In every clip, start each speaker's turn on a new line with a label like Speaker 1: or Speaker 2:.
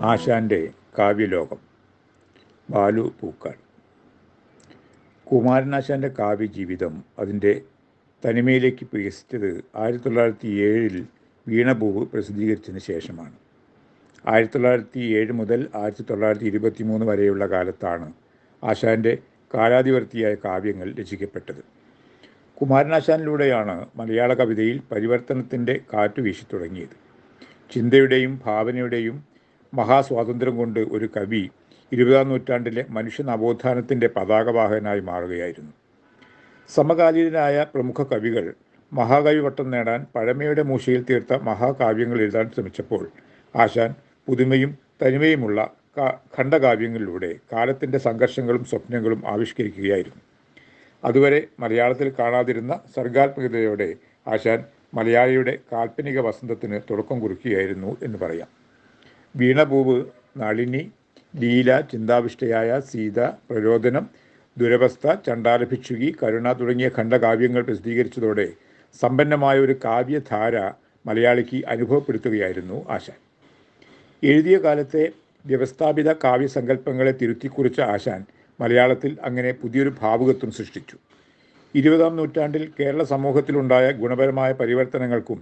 Speaker 1: ആശാന്റെ കാവ്യലോകം. ബാലു പൂക്കാൾ കുമാരനാശാന്റെ കാവ്യജീവിതം അതിന്റെ തനിമയിലേക്ക് വികസിച്ചത് ആയിരത്തി തൊള്ളായിരത്തി ഏഴിൽ വീണപൂവ് പ്രസിദ്ധീകരിച്ചതിന് ശേഷമാണ്. ആയിരത്തി തൊള്ളായിരത്തി ഏഴ് മുതൽ ആയിരത്തി തൊള്ളായിരത്തി ഇരുപത്തി മൂന്ന് വരെയുള്ള കാലത്താണ് ആശാന്റെ കാലാതിവർത്തിയായ കാവ്യങ്ങൾ രചിക്കപ്പെട്ടത്. കുമാരനാശാനിലൂടെയാണ് മലയാള കവിതയിൽ പരിവർത്തനത്തിന്റെ കാറ്റ് വീശി തുടങ്ങിയത്. ചിന്തയുടെയും ഭാവനയുടെയും മഹാസ്വാതന്ത്ര്യം കൊണ്ട് ഒരു കവി ഇരുപതാം നൂറ്റാണ്ടിലെ മനുഷ്യ നവോത്ഥാനത്തിന്റെ പതാകവാഹകനായി മാറുകയായിരുന്നു. സമകാലീനരായ പ്രമുഖ കവികൾ മഹാകവി വട്ടം നേടാൻ പഴമയുടെ മൂശയിൽ തീർത്ത മഹാകാവ്യങ്ങൾ എഴുതാൻ ശ്രമിച്ചപ്പോൾ ആശാൻ പുതുമയും തനിമയുമുള്ള ഖണ്ഡകാവ്യങ്ങളിലൂടെ കാലത്തിന്റെ സംഘർഷങ്ങളും സ്വപ്നങ്ങളും ആവിഷ്കരിക്കുകയായിരുന്നു. അതുവരെ മലയാളത്തിൽ കാണാതിരുന്ന സർഗാത്മകതയോടെ ആശാൻ മലയാളിയുടെ കാൽപ്പനിക വസന്തത്തിന് തുടക്കം കുറിക്കുകയായിരുന്നു എന്ന് പറയാം. വീണപൂവ് നളിനി ലീല ചിന്താവിഷ്ടയായ സീത പ്രരോദനം ദുരവസ്ഥ ചണ്ടാലഭിക്ഷുകി കരുണ തുടങ്ങിയ ഖണ്ഡകാവ്യങ്ങൾ പ്രസിദ്ധീകരിച്ചതോടെ സമ്പന്നമായ ഒരു കാവ്യധാര മലയാളിക്ക് അനുഭവപ്പെടുത്തുകയായിരുന്നു ആശാൻ എഴുതിയ കാലത്തെ വ്യവസ്ഥാപിത കാവ്യസങ്കല്പങ്ങളെ തിരുത്തിക്കുറിച്ച ആശാൻ മലയാളത്തിൽ അങ്ങനെ പുതിയൊരു ഭാവുകത്വം സൃഷ്ടിച്ചു. ഇരുപതാം നൂറ്റാണ്ടിൽ കേരള സമൂഹത്തിലുണ്ടായ ഗുണപരമായ പരിവർത്തനങ്ങൾക്കും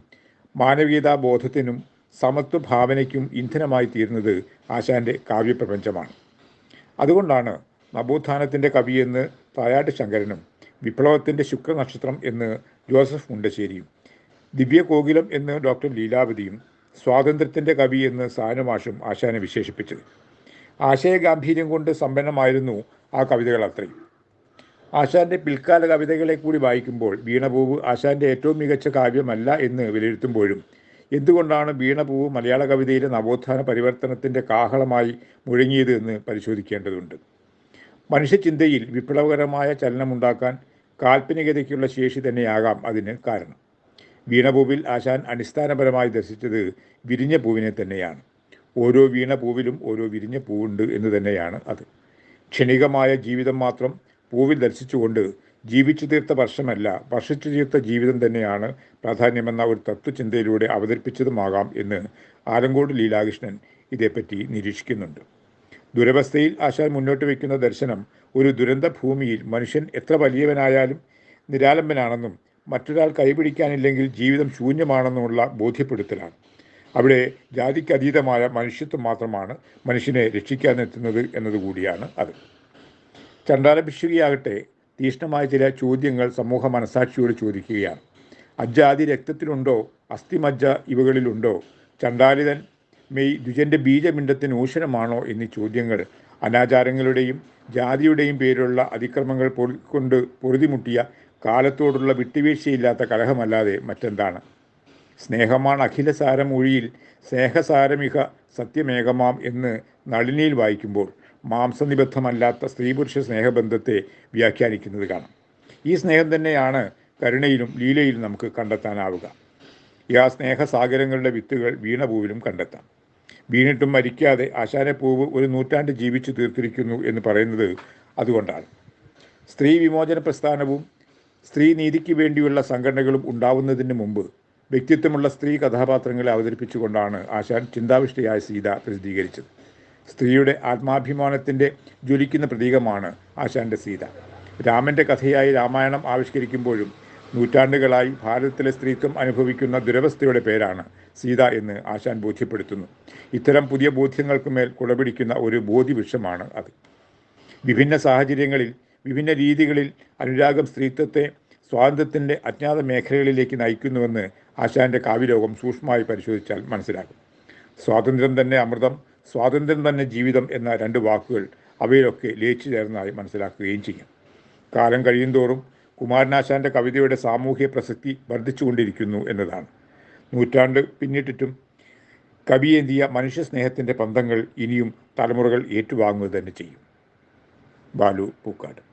Speaker 1: മാനവീയതാ ബോധത്തിനും സമത്വ ഭാവനയ്ക്കും ഇന്ധനമായി തീരുന്നത് ആശാന്റെ കാവ്യപ്രപഞ്ചമാണ്. അതുകൊണ്ടാണ് നവോത്ഥാനത്തിന്റെ കവിയെന്ന് തായാട്ട് ശങ്കരനും വിപ്ലവത്തിന്റെ ശുക്രനക്ഷത്രം എന്ന് ജോസഫ് മുണ്ടശ്ശേരിയും ദിവ്യ ദിവ്യകോകിലം എന്ന് ഡോക്ടർ ലീലാവതിയും സ്വാതന്ത്ര്യത്തിന്റെ കവി എന്ന് സാനുമാഷും ആശാനെ വിശേഷിപ്പിച്ചത്. ആശയഗാംഭീര്യം കൊണ്ട് സമ്പന്നമായിരുന്നു ആ കവിതകൾ അത്രയും. ആശാന്റെ പിൽക്കാല കവിതകളെ കൂടി വായിക്കുമ്പോൾ വീണപൂവ് ആശാന്റെ ഏറ്റവും മികച്ച കാവ്യമല്ല എന്ന് വിലയിരുത്തുമ്പോഴും എന്തുകൊണ്ടാണ് വീണപൂവ് മലയാള കവിതയിലെ നവോത്ഥാന പരിവർത്തനത്തിന്റെ കാഹളമായി മുഴങ്ങിയത് എന്ന് പരിശോധിക്കേണ്ടതുണ്ട്? മനുഷ്യചിന്തയിൽ വിപ്ലവകരമായ ചലനമുണ്ടാക്കാൻ കാൽപ്പനികതയ്ക്കുള്ള ശേഷി തന്നെയാകാം അതിന് കാരണം. വീണപൂവിൽ ആശാൻ അടിസ്ഥാനപരമായി ദർശിച്ചത് വിരിഞ്ഞ പൂവിനെ തന്നെയാണ്. ഓരോ വീണ പൂവിലും ഓരോ വിരിഞ്ഞ പൂവുണ്ട് എന്ന് തന്നെയാണ് അത്. ക്ഷണികമായ ജീവിതം മാത്രം പൂവിൽ ദർശിച്ചുകൊണ്ട് ജീവിച്ചു തീർത്ത വർഷമല്ല വർഷിച്ചു തീർത്ത ജീവിതം തന്നെയാണ് പ്രാധാന്യമെന്ന ഒരു തത്വചിന്തയിലൂടെ അവതരിപ്പിച്ചതുമാകാം എന്ന് ആലങ്കോട് ലീലാകൃഷ്ണൻ ഇതേപ്പറ്റി നിരീക്ഷിക്കുന്നുണ്ട്. ദുരവസ്ഥയിൽ ആശാൻ മുന്നോട്ട് വയ്ക്കുന്ന ദർശനം ഒരു ദുരന്ത ഭൂമിയിൽ മനുഷ്യൻ എത്ര വലിയവനായാലും നിരാലംബനാണെന്നും മറ്റൊരാൾ കൈപിടിക്കാനില്ലെങ്കിൽ ജീവിതം ശൂന്യമാണെന്നുമുള്ള ബോധ്യപ്പെടുത്തലാണ്. അവിടെ ജാതിക്കതീതമായ മനുഷ്യത്വം മാത്രമാണ് മനുഷ്യനെ രക്ഷിക്കാനെത്തുന്നത് എന്നതുകൂടിയാണ് അത്. ചണ്ടാലഭിക്ഷുകിയാകട്ടെ തീഷ്ണമായ ചില ചോദ്യങ്ങൾ സമൂഹ മനസാക്ഷിയോട് ചോദിക്കുകയാണ്. അജ്ജാതി രക്തത്തിലുണ്ടോ? അസ്ഥിമജ്ജ ഇവകളിലുണ്ടോ? ചണ്ടാലിതൻ മെയ് ദ്വിജന്റെ ബീജമിണ്ടത്തിന് ഊഷരമാണോ എന്നീ ചോദ്യങ്ങൾ അനാചാരങ്ങളുടെയും ജാതിയുടെയും പേരിലുള്ള അതിക്രമങ്ങൾ കൊണ്ട് പൊറുതിമുട്ടിയ കാലത്തോടുള്ള വിട്ടുവീഴ്ചയില്ലാത്ത കലഹമല്ലാതെ മറ്റെന്താണ്? സ്നേഹമാണ് അഖിലസാരം ഒഴിയിൽ സ്നേഹസാരമിക സത്യമേകമാം എന്ന് നളിനിയിൽ വായിക്കുമ്പോൾ മാംസനിബദ്ധമല്ലാത്ത സ്ത്രീ പുരുഷ സ്നേഹബന്ധത്തെ വ്യാഖ്യാനിക്കുന്നത് കാണാം. ഈ സ്നേഹം തന്നെയാണ് കരുണയിലും ലീലയിലും നമുക്ക് കണ്ടെത്താനാവുക. ആ സ്നേഹസാഗരങ്ങളുടെ വിത്തുകൾ വീണപൂവിലും കണ്ടെത്താം. വീണിട്ടും മരിക്കാതെ ആശാനപ്പൂവ് ഒരു നൂറ്റാണ്ട് ജീവിച്ചു തീർത്തിരിക്കുന്നു എന്ന് പറയുന്നത് അതുകൊണ്ടാണ്. സ്ത്രീ വിമോചന പ്രസ്ഥാനവും സ്ത്രീ നീതിക്ക് വേണ്ടിയുള്ള സംഘടനകളും ഉണ്ടാവുന്നതിന് മുമ്പ് വ്യക്തിത്വമുള്ള സ്ത്രീ കഥാപാത്രങ്ങളെ അവതരിപ്പിച്ചുകൊണ്ടാണ് ആശാൻ ചിന്താവിഷ്ടയായ സീത പ്രസിദ്ധീകരിച്ചത്. സ്ത്രീയുടെ ആത്മാഭിമാനത്തിന്റെ ജ്വലിക്കുന്ന പ്രതീകമാണ് ആശാന്റെ സീത. രാമന്റെ കഥയായി രാമായണം ആവിഷ്കരിക്കുമ്പോഴും നൂറ്റാണ്ടുകളായി ഭാരതത്തിലെ സ്ത്രീത്വം അനുഭവിക്കുന്ന ദുരവസ്ഥയുടെ പേരാണ് സീത എന്ന് ആശാൻ ബോധ്യപ്പെടുത്തുന്നു. ഇത്തരം പുതിയ ബോധ്യങ്ങൾക്ക് മേൽ കുടപിടിക്കുന്ന ഒരു ബോധ്യവൃക്ഷമാണ് അത്. വിഭിന്ന സാഹചര്യങ്ങളിൽ വിഭിന്ന രീതികളിൽ അനുരാഗം സ്ത്രീത്വത്തെ സ്വാതന്ത്ര്യത്തിന്റെ അജ്ഞാത മേഖലകളിലേക്ക് നയിക്കുന്നുവെന്ന് ആശാന്റെ കാവ്യലോകം സൂക്ഷ്മമായി പരിശോധിച്ചാൽ മനസ്സിലാകും. സ്വാതന്ത്ര്യം തന്നെ അമൃതം സ്വാതന്ത്ര്യം തന്നെ ജീവിതം എന്ന രണ്ട് വാക്കുകൾ അവയിലൊക്കെ ലയിച്ചു ചേർന്നതായി മനസ്സിലാക്കുകയും ചെയ്യും. കാലം കഴിയുന്തോറും കുമാരനാശാന്റെ കവിതയുടെ സാമൂഹ്യ പ്രസക്തി വർദ്ധിച്ചുകൊണ്ടിരിക്കുന്നു എന്നതാണ്. നൂറ്റാണ്ട് പിന്നിട്ടിട്ടും കവിയേന്തിയ മനുഷ്യ സ്നേഹത്തിന്റെ പന്തങ്ങൾ ഇനിയും തലമുറകൾ ഏറ്റുവാങ്ങുക തന്നെ ചെയ്യും. ബാലു പൂക്കാട്.